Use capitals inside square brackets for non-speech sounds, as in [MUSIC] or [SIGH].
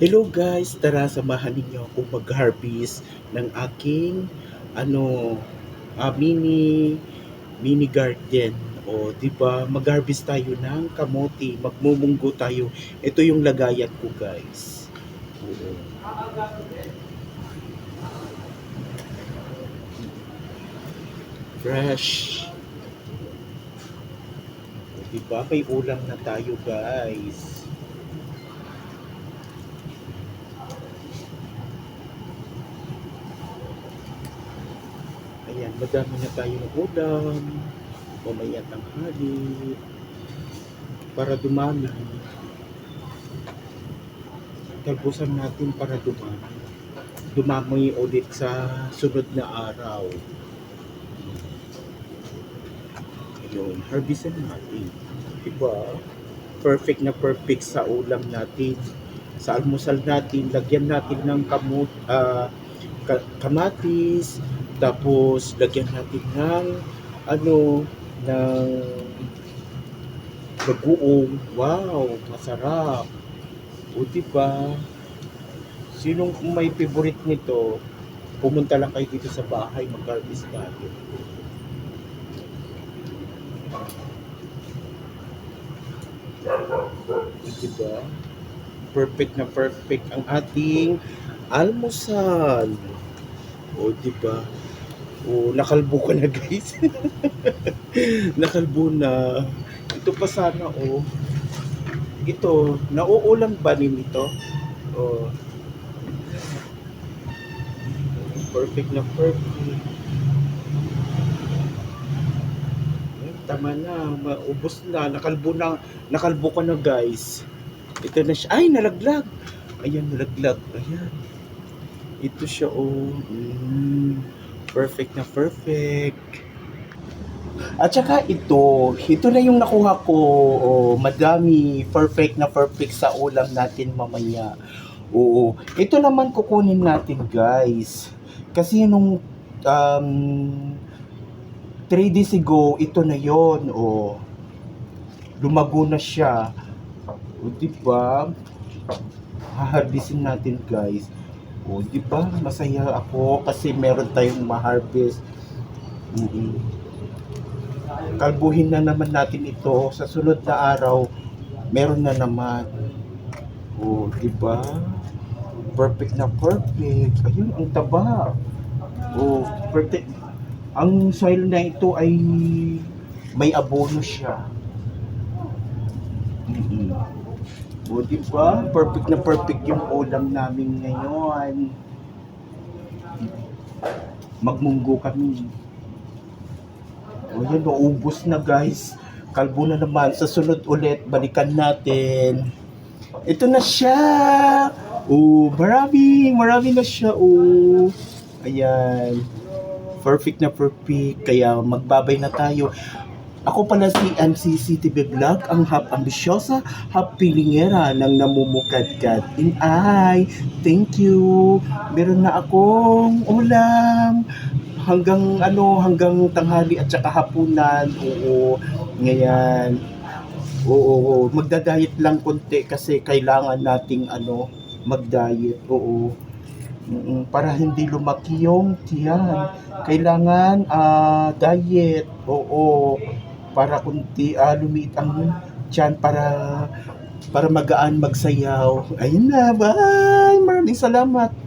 Hello guys, tara samahan ninyo akong mag-harvest ng aking ano ah, mini mini garden. O, 'di ba? Mag-harvest tayo ng kamote, magmumunggo tayo. Ito yung lagayan ko, guys. Oo. Fresh. O, 'di ba? May ulam na tayo, guys. Ayan, madami na tayo ng ulam. Mamaya tanghali. Para dumami. Talbusan natin para dumami. Dumami ulit sa sunod na araw. Ayun, harvestan natin. Diba? Perfect na perfect sa ulam natin. Sa almusal natin, lagyan natin ng kamut, ah, ka- kamatis, tapos lagyan natin ng ano ng bagoong. Wow, masarap. O diba? Sinong may favorite nito? Pumunta lang kayo dito sa bahay, mag-harvest tayo. Diba? Perfect na perfect ang ating almusal. O diba? O nakalbo ka na guys. [LAUGHS] nakalbo na. Ito pa sana oh. Ito, nauulam ba din ito? Oh. Perfect na perfect. Tama na, maubos na, nakalbo na, nakalbo ka na guys. Ito na siya. Ay, nalaglag. Ayan, nalaglag. Ayan. Ito siya oh. Mm, perfect na perfect. At saka ito, ito na yung nakuha ko. Oh, madami, perfect na perfect sa ulam natin mamaya. Oo. Ito naman kukunin natin, guys. Kasi nung um, 3 days ago, ito na yon Oh. Lumago na siya. O, di ba? Haharbisin natin, guys. O, di ba? Masaya ako kasi meron tayong ma-harvest. Mm-mm. Kalbuhin na naman natin ito. Sa sunod na araw, meron na naman. O, di ba? Perfect na perfect. Ayun, ang taba. O, perfect. Ang soil na ito ay may abono siya. Mm-mm. O, di ba? Perfect na perfect yung ulam namin ngayon. Magmunggo kami. O yan, naubos na guys. Kalbo na naman. Sa sunod ulit, balikan natin. Ito na siya. Oh, marami, marami na siya. Oh. Ayan. Perfect na perfect. Kaya magbabay na tayo. Ako pala si MCC TV Vlog, ang hap ambisyosa, hap pilingera ng namumukadkad. In ay, thank you. Meron na akong ulam hanggang ano, hanggang tanghali at saka hapunan. Oo, ngayon. Oo, oo, magda-diet lang konti kasi kailangan nating ano, mag-diet. Oo. Para hindi lumaki yung tiyan. Kailangan ah diet. Oo. Para kunti ah, lumiit ang tiyan para para magaan magsayaw. Ayun na, bye! Maraming salamat.